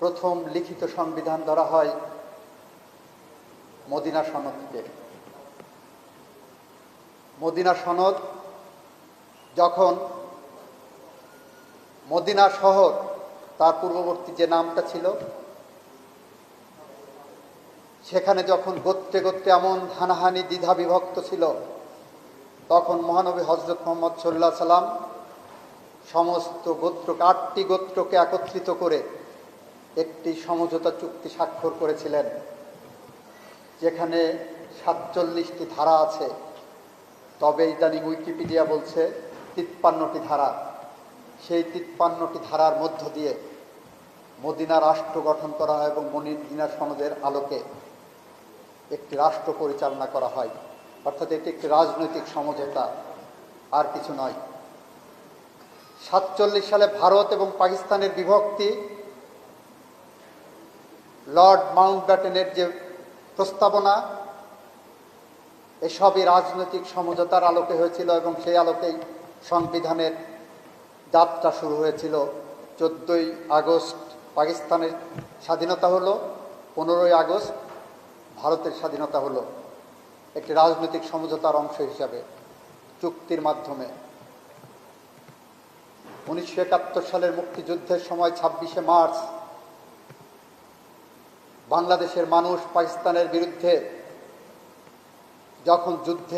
প্রথম লিখিত সংবিধান ধরা হয় মদিনা সনদকে মদিনা সনদ যখন মদিনা শহর, তার পূর্ববর্তী যে নামটা ছিল, সেখানে যখন গোত্রে গোত্রে এমন হানাহানি, দ্বিধা বিভক্ত ছিল, তখন মহানবী হজরত মোহাম্মদ সাল্লাহ সাল্লাম সমস্ত গোত্র আটটি গোত্রকে একত্রিত করে একটি সমঝোতা চুক্তি স্বাক্ষর করেছিলেন, যেখানে সাতচল্লিশটি ধারা আছে। তবে ইদানিং উইকিপিডিয়া বলছে তিপ্পান্নটি ধারা। সেই তিপ্পান্নটি ধারার মধ্য দিয়ে মদিনা রাষ্ট্র গঠন করা হয় এবং মদিনা সনদের আলোকে একটি রাষ্ট্র পরিচালনা করা হয়। অর্থাৎ এটি একটি রাজনৈতিক সমঝোতা, আর কিছু নয়। সাতচল্লিশ সালে ভারত এবং পাকিস্তানের বিভক্তি লর্ড মাউন্ট মাউন্টব্যাটেনের যে প্রস্তাবনা, এসবই রাজনৈতিক সমঝোতার আলোকে হয়েছিল এবং সেই আলোকেই সংবিধানের যাত্রা শুরু হয়েছিল। চোদ্দোই আগস্ট পাকিস্তানের স্বাধীনতা হলো, পনেরোই আগস্ট ভারতের স্বাধীনতা হলো, একটি রাজনৈতিক সমঝোতার অংশ হিসাবে চুক্তির মাধ্যমে। উনিশশো একাত্তর সালের মুক্তিযুদ্ধের সময় ছাব্বিশে মার্চ বাংলাদেশের মানুষ পাকিস্তানের বিরুদ্ধে যখন যুদ্ধে